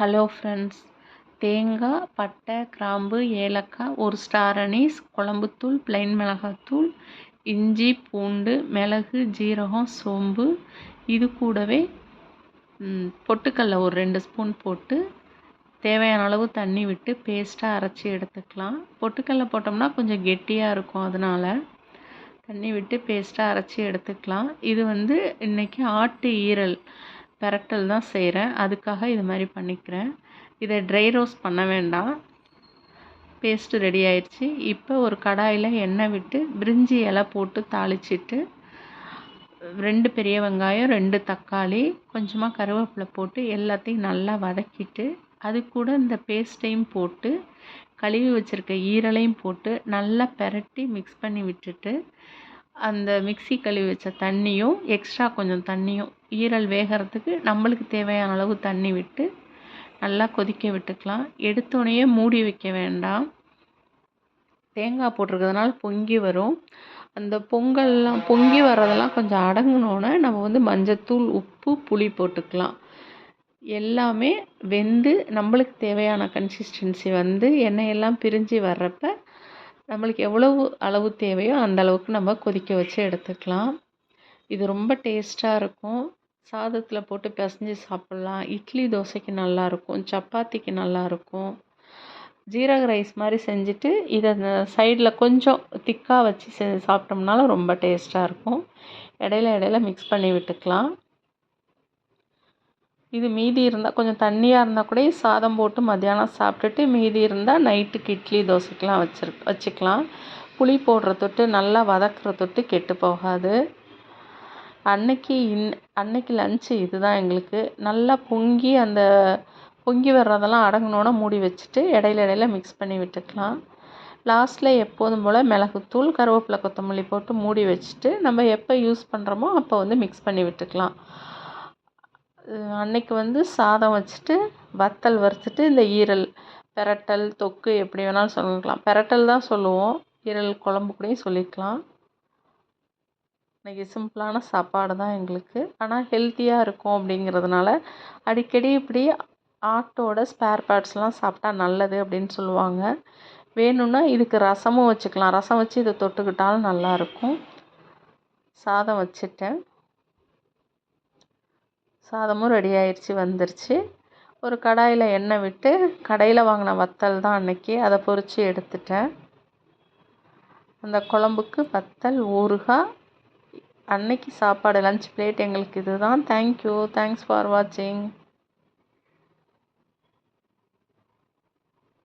Hello friends தேங்காய் பட்டை கிராம்பு ஏலக்காய் ஒரு ஸ்டார் அனீஸ் குழம்புத்தூள் ப்ளைன் மிளகாத்தூள் இஞ்சி பூண்டு மிளகு ஜீரகம் சோம்பு. இது கூடவே பொட்டுக்கடலை ஒரு ரெண்டு ஸ்பூன் போட்டு தேவையான அளவு தண்ணி விட்டு பேஸ்ட்டாக அரைச்சி எடுத்துக்கலாம். பொட்டுக்கடல போட்டோம்னா கொஞ்சம் கெட்டியாக இருக்கும் அதனால் தண்ணி விட்டு பேஸ்ட்டாக அரைச்சி எடுத்துக்கலாம். இது வந்து இன்றைக்கி ஆட்டு ஈரல். பெரட்டல் தான் செய்கிறேன். அதுக்காக இது மாதிரி பண்ணிக்கிறேன். இதை ட்ரை ரோஸ்ட் பண்ண வேண்டாம். பேஸ்ட்டு ரெடி ஆயிடுச்சு. இப்போ ஒரு கடாயில் எண்ணெய் விட்டு பிரிஞ்சி இலை போட்டு தாளிச்சிட்டு ரெண்டு பெரிய வெங்காயம் ரெண்டு தக்காளி கொஞ்சமாக கருவேப்பிலை போட்டு எல்லாத்தையும் நல்லா வதக்கிட்டு அது கூட இந்த பேஸ்ட்டையும் போட்டு கழுவி வச்சுருக்க ஈரலையும் போட்டு நல்லா பெரட்டி மிக்ஸ் பண்ணி விட்டுட்டு அந்த மிக்சி கழுவி வச்ச தண்ணியும் எக்ஸ்ட்ரா கொஞ்சம் தண்ணியும் ஈரல் வேகிறதுக்கு நம்மளுக்கு தேவையான அளவு தண்ணி விட்டு நல்லா கொதிக்க விட்டுக்கலாம். எடுத்தோடனே மூடி வைக்க வேண்டாம். தேங்காய் போட்டிருக்கிறதுனால பொங்கி வரும். அந்த பொங்கல்லாம் பொங்கி வர்றதெல்லாம் கொஞ்சம் அடங்கினோன்னே நம்ம வந்து மஞ்சத்தூள் உப்பு புளி போட்டுக்கலாம். எல்லாமே வெந்து நம்மளுக்கு தேவையான கன்சிஸ்டன்சி வந்து எண்ணெயெல்லாம் பிரிஞ்சு வர்றப்ப நம்மளுக்கு எவ்வளவு அளவு தேவையோ அந்த அளவுக்கு நம்ம கொதிக்க வச்சு எடுத்துக்கலாம். இது ரொம்ப டேஸ்ட்டாக இருக்கும். சாதத்தில் போட்டு பிசைஞ்சு சாப்பிட்லாம். இட்லி தோசைக்கு நல்லாயிருக்கும். சப்பாத்திக்கு நல்லாயிருக்கும். ஜீரக ரைஸ் மாதிரி செஞ்சுட்டு இதை சைடில் கொஞ்சம் திக்காக வச்சு செ சாப்பிட்டோம்னாலும் ரொம்ப டேஸ்ட்டாக இருக்கும். இடையில இடையில மிக்ஸ் பண்ணி விட்டுக்கலாம். இது மீதி இருந்தால் கொஞ்சம் தண்ணியாக இருந்தால் கூட சாதம் போட்டு மத்தியானம் சாப்பிட்டுட்டு மீதி இருந்தால் நைட்டுக்கு இட்லி தோசைக்கெலாம் வச்சிரு வச்சுக்கலாம். புளி போடுற தொட்டு நல்லா வதக்குற தொட்டு கெட்டு போகாது. அன்னைக்கு இன் அன்னைக்கு லஞ்சு இதுதான் எங்களுக்கு. நல்லா பொங்கி அந்த பொங்கி வர்றதெல்லாம் அடங்கினோன்னே மூடி வச்சுட்டு இடையில இடையில மிக்ஸ் பண்ணி விட்டுக்கலாம். லாஸ்ட்டில் எப்போதும் போல் மிளகுத்தூள் கருவேப்பிலை கொத்தமல்லி போட்டு மூடி வச்சுட்டு நம்ம எப்போ யூஸ் பண்ணுறோமோ அப்போ வந்து மிக்ஸ் பண்ணி விட்டுக்கலாம். அன்னைக்கு வந்து சாதம் வச்சுட்டு வத்தல் வறுத்துட்டு இந்த ஈரல் பெரட்டல் தொக்கு எப்படி வேணாலும் சொல்லிக்கலாம் பெரட்டல் தான் சொல்லுவோம். ஈரல் குழம்பு கூடயும் சொல்லிக்கலாம். இன்றைக்கி சிம்பிளான சாப்பாடு தான் எங்களுக்கு. ஆனால் ஹெல்த்தியாக இருக்கும் அப்படிங்கிறதுனால அடிக்கடி இப்படி ஆட்டோட ஸ்பேர் பார்ட்ஸ்லாம் சாப்பிட்டா நல்லது அப்படின்னு சொல்லுவாங்க. வேணும்னா இதுக்கு ரசமும் வச்சுக்கலாம். ரசம் வச்சு இதை தொட்டுக்கிட்டாலும் நல்லாயிருக்கும் சாதம் வச்சுட்டேன். சாதமும் ரெடி ஆயிடுச்சு வந்துருச்சு. ஒரு கடாயில் எண்ணெய் விட்டு கடையில் வாங்கின வத்தல் தான் அன்றைக்கி அதை பொறித்து எடுத்துட்டேன். அந்த குழம்புக்கு வத்தல் ஊறுகாய் அன்னைக்கு சாப்பாடு லன்ச் பிளேட் எங்களுக்கு இது தான் தேங்க்யூ தேங்க்ஸ் ஃபார் வாட்சிங்